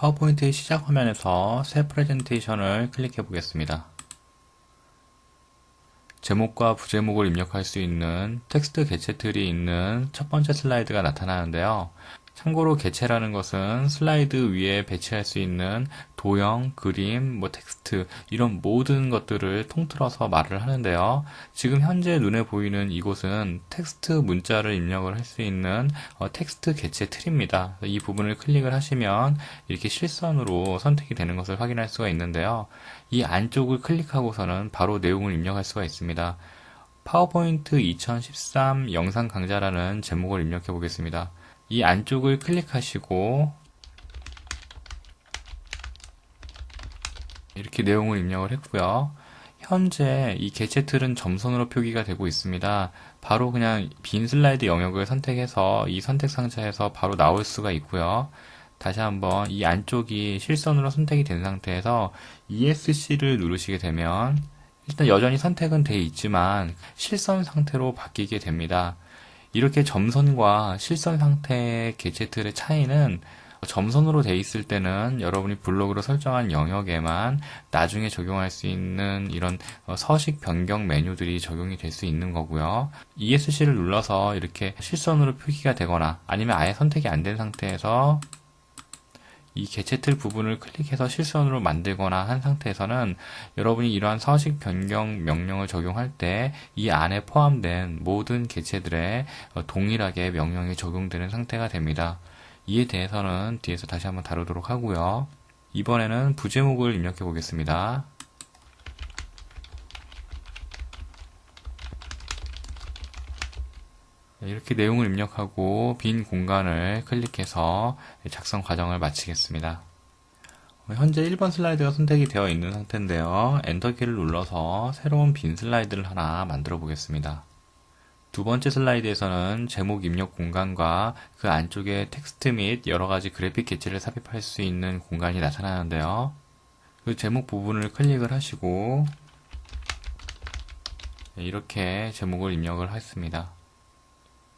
파워포인트의 시작 화면에서 새 프레젠테이션을 클릭해 보겠습니다. 제목과 부제목을 입력할 수 있는 텍스트 개체 틀이 있는 첫 번째 슬라이드가 나타나는데요. 참고로 개체라는 것은 슬라이드 위에 배치할 수 있는 도형, 그림, 뭐 텍스트 이런 모든 것들을 통틀어서 말을 하는데요. 지금 현재 눈에 보이는 이곳은 텍스트 문자를 입력을 할 수 있는 어, 텍스트 개체 틀입니다. 이 부분을 클릭을 하시면 이렇게 실선으로 선택이 되는 것을 확인할 수가 있는데요. 이 안쪽을 클릭하고서는 바로 내용을 입력할 수가 있습니다. 파워포인트 2013 영상 강좌라는 제목을 입력해 보겠습니다. 이 안쪽을 클릭하시고 이렇게 내용을 입력을 했고요. 현재 이 개체 틀은 점선으로 표기가 되고 있습니다. 바로 그냥 빈 슬라이드 영역을 선택해서 이 선택 상자에서 바로 나올 수가 있고요. 다시 한번 이 안쪽이 실선으로 선택이 된 상태에서 ESC를 누르시게 되면 일단 여전히 선택은 되어 있지만 실선 상태로 바뀌게 됩니다. 이렇게 점선과 실선 상태의 개체 틀의 차이는 점선으로 돼 있을 때는 여러분이 블록으로 설정한 영역에만 나중에 적용할 수 있는 이런 어, 서식 변경 메뉴들이 적용이 될 수 있는 거고요. ESC를 눌러서 이렇게 실선으로 표기가 되거나 아니면 아예 선택이 안 된 상태에서 이 개체 틀 부분을 클릭해서 실선으로 만들거나 한 상태에서는 여러분이 이러한 서식 변경 명령을 적용할 때 이 안에 포함된 모든 개체들에 어, 동일하게 명령이 적용되는 상태가 됩니다. 이에 대해서는 뒤에서 다시 한번 다루도록 하고요. 이번에는 부제목을 입력해 보겠습니다. 이렇게 내용을 입력하고 빈 공간을 클릭해서 작성 과정을 마치겠습니다. 현재 1번 슬라이드가 선택이 되어 있는 상태인데요. 엔터키를 눌러서 새로운 빈 슬라이드를 하나 만들어 보겠습니다. 두 번째 슬라이드에서는 제목 입력 공간과 그 안쪽에 텍스트 및 여러 가지 그래픽 개체를 삽입할 수 있는 공간이 나타나는데요. 그 제목 부분을 클릭을 하시고 이렇게 제목을 입력을 했습니다.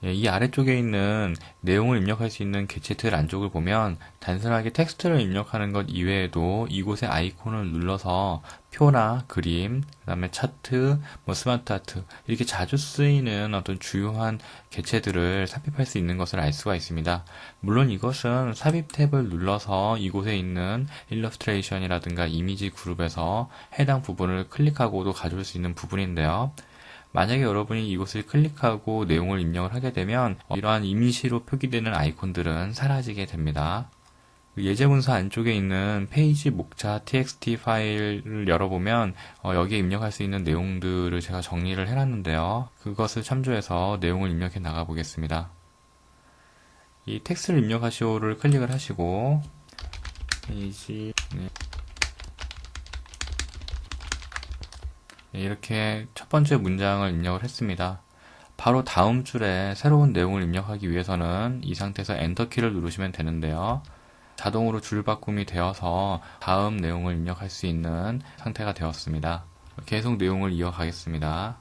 예, 이 아래쪽에 있는 내용을 입력할 수 있는 개체 틀 안쪽을 보면 단순하게 텍스트를 입력하는 것 이외에도 이곳의 아이콘을 눌러서 표나 그림, 그 다음에 차트, 뭐 스마트 아트 이렇게 자주 쓰이는 어떤 주요한 개체들을 삽입할 수 있는 것을 알 수가 있습니다. 물론 이것은 삽입 탭을 눌러서 이곳에 있는 일러스트레이션이라든가 이미지 그룹에서 해당 부분을 클릭하고도 가져올 수 있는 부분인데요. 만약에 여러분이 이곳을 클릭하고 내용을 입력을 하게 되면 이러한 이미지로 표기되는 아이콘들은 사라지게 됩니다. 예제 문서 안쪽에 있는 페이지 목차 txt 파일을 열어보면 어, 여기에 입력할 수 있는 내용들을 제가 정리를 해놨는데요. 그것을 참조해서 내용을 입력해 나가 보겠습니다. 이 텍스트를 입력하시오를 클릭을 하시고 페이지 네. 이렇게 첫 번째 문장을 입력을 했습니다. 바로 다음 줄에 새로운 내용을 입력하기 위해서는 이 상태에서 엔터키를 누르시면 되는데요. 자동으로 줄 바꿈이 되어서 다음 내용을 입력할 수 있는 상태가 되었습니다. 계속 내용을 이어가겠습니다.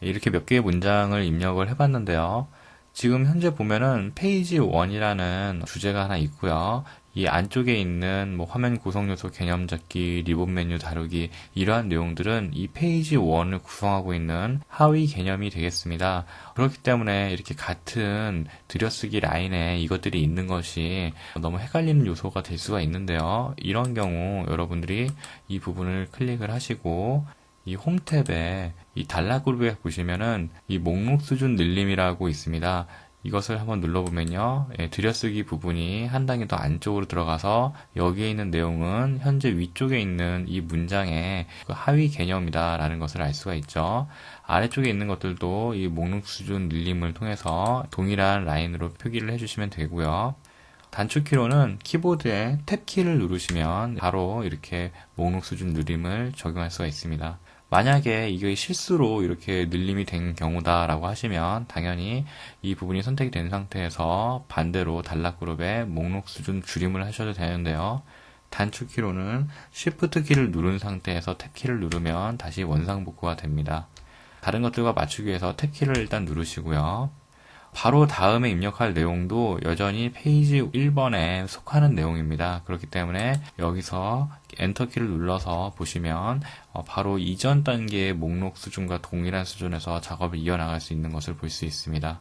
이렇게 몇 개의 문장을 입력을 해봤는데요. 지금 현재 보면은 페이지 1이라는 주제가 하나 있고요. 이 안쪽에 있는 뭐 화면 구성 요소 개념 잡기, 리본 메뉴 다루기 이러한 내용들은 이 페이지 1을 구성하고 있는 하위 개념이 되겠습니다. 그렇기 때문에 이렇게 같은 들여쓰기 라인에 이것들이 있는 것이 너무 헷갈리는 요소가 될 수가 있는데요. 이런 경우 여러분들이 이 부분을 클릭을 하시고 이 홈 탭에 이 단락 그룹에 보시면은 이 목록 수준 늘림이라고 있습니다. 이것을 한번 눌러보면요. 예, 들여쓰기 부분이 한 단계 더 안쪽으로 들어가서 여기에 있는 내용은 현재 위쪽에 있는 이 문장의 그 하위 개념이다라는 것을 알 수가 있죠. 아래쪽에 있는 것들도 이 목록 수준 늘림을 통해서 동일한 라인으로 표기를 해주시면 되고요. 단축키로는 키보드에 탭키를 누르시면 바로 이렇게 목록 수준 늘림을 적용할 수가 있습니다. 만약에 이게 실수로 이렇게 늘림이 된 경우다라고 하시면 당연히 이 부분이 선택이 된 상태에서 반대로 단락 그룹에 목록 수준 줄임을 하셔도 되는데요. 단축 키로는 Shift 키를 누른 상태에서 탭 키를 누르면 다시 원상복구가 됩니다. 다른 것들과 맞추기 위해서 탭키를 일단 누르시고요. 바로 다음에 입력할 내용도 여전히 페이지 1번에 속하는 내용입니다. 그렇기 때문에 여기서 엔터키를 눌러서 보시면 어, 바로 이전 단계의 목록 수준과 동일한 수준에서 작업을 이어나갈 수 있는 것을 볼 수 있습니다.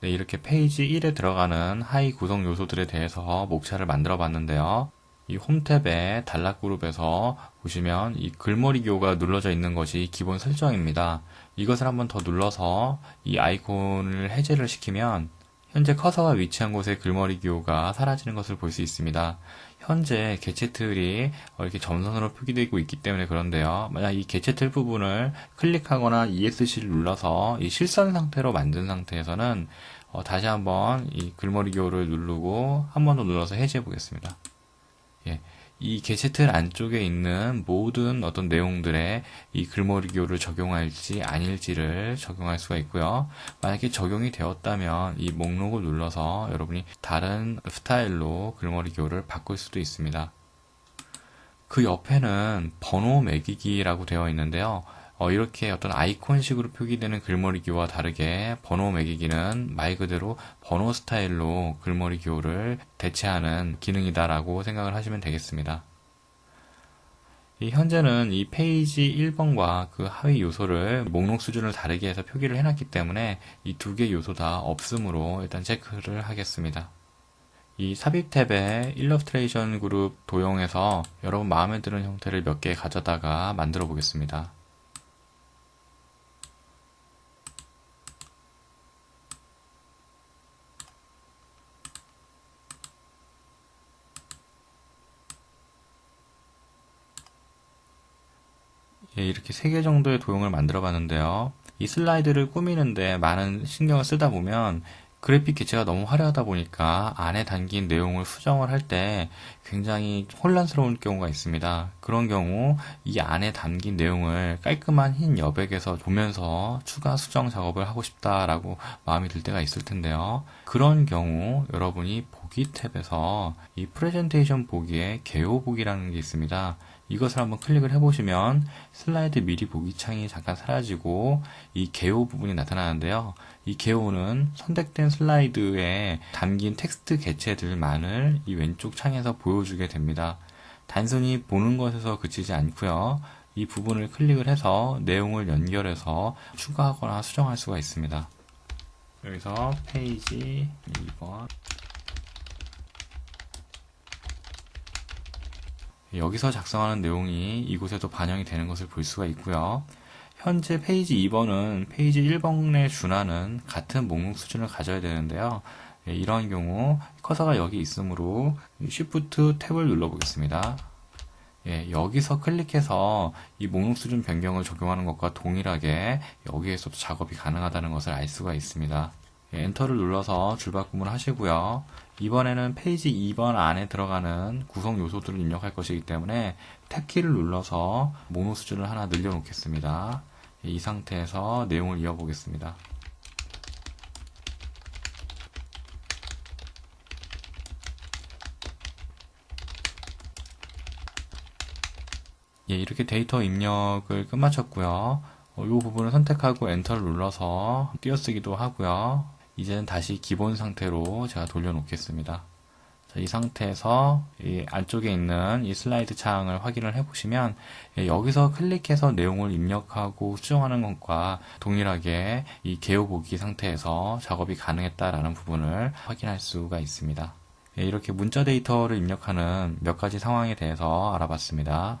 네, 이렇게 페이지 1에 들어가는 하위 구성 요소들에 대해서 목차를 만들어 봤는데요. 이 홈탭의 단락 그룹에서 보시면 이 글머리 기호가 눌러져 있는 것이 기본 설정입니다. 이것을 한번 더 눌러서 이 아이콘을 해제를 시키면 현재 커서가 위치한 곳에 글머리 기호가 사라지는 것을 볼 수 있습니다. 현재 개체 틀이 이렇게 점선으로 표기되고 있기 때문에 그런데요. 만약 이 개체 틀 부분을 클릭하거나 ESC를 눌러서 이 실선 상태로 만든 상태에서는 어, 다시 한번 이 글머리 기호를 누르고 한 번 더 눌러서 해제해 보겠습니다. 예, 이 개체 틀 안쪽에 있는 모든 어떤 내용들에 이 글머리 기호를 적용할지 아닐지를 적용할 수가 있고요. 만약에 적용이 되었다면 이 목록을 눌러서 여러분이 다른 스타일로 글머리 기호를 바꿀 수도 있습니다. 그 옆에는 번호 매기기라고 되어 있는데요. 어, 이렇게 어떤 아이콘식으로 표기되는 글머리 기호와 다르게 번호 매기기는 말 그대로 번호 스타일로 글머리 기호를 대체하는 기능이다라고 생각을 하시면 되겠습니다. 이 현재는 이 페이지 1번과 그 하위 요소를 목록 수준을 다르게 해서 표기를 해놨기 때문에 이 두 개 요소 다 없음으로 일단 체크를 하겠습니다. 이 삽입 탭의 일러스트레이션 그룹 도용해서 여러분 마음에 드는 형태를 몇 개 가져다가 만들어 보겠습니다. 예, 이렇게 세개 정도의 도형을 만들어 봤는데요. 이 슬라이드를 꾸미는데 많은 신경을 쓰다 보면 그래픽 개체가 너무 화려하다 보니까 안에 담긴 내용을 수정을 할 때 굉장히 혼란스러운 경우가 있습니다. 그런 경우 이 안에 담긴 내용을 깔끔한 흰 여백에서 보면서 추가 수정 작업을 하고 싶다라고 마음이 들 때가 있을 텐데요. 그런 경우 여러분이 보기 탭에서 이 프레젠테이션 보기에 개요 보기라는 게 있습니다. 이것을 한번 클릭을 해보시면 슬라이드 미리 보기 창이 잠깐 사라지고 이 개요 부분이 나타나는데요. 이 개요는 선택된 슬라이드에 담긴 텍스트 개체들만을 이 왼쪽 창에서 보여주게 됩니다. 단순히 보는 것에서 그치지 않고요. 이 부분을 클릭을 해서 내용을 연결해서 추가하거나 수정할 수가 있습니다. 여기서 페이지 2번 여기서 작성하는 내용이 이곳에도 반영이 되는 것을 볼 수가 있고요. 현재 페이지 2번은 페이지 1번에 준하는 같은 목록 수준을 가져야 되는데요. 예, 이런 경우 커서가 여기 있으므로 Shift 탭을 눌러보겠습니다. 예, 여기서 클릭해서 이 목록 수준 변경을 적용하는 것과 동일하게 여기에서도 작업이 가능하다는 것을 알 수가 있습니다. 예, 엔터를 눌러서 줄바꿈을 하시고요. 이번에는 페이지 2번 안에 들어가는 구성 요소들을 입력할 것이기 때문에 탭 키를 눌러서 모노 수준을 하나 늘려놓겠습니다. 예, 이 상태에서 내용을 이어보겠습니다. 예, 이렇게 데이터 입력을 끝마쳤고요. 어, 이 부분을 선택하고 엔터를 눌러서 띄어쓰기도 하고요. 이제는 다시 기본 상태로 제가 돌려놓겠습니다. 자, 이 상태에서 이 안쪽에 있는 이 슬라이드 창을 확인을 해보시면 예, 여기서 클릭해서 내용을 입력하고 수정하는 것과 동일하게 이 개요 보기 상태에서 작업이 가능했다라는 부분을 확인할 수가 있습니다. 예, 이렇게 문자 데이터를 입력하는 몇 가지 상황에 대해서 알아봤습니다.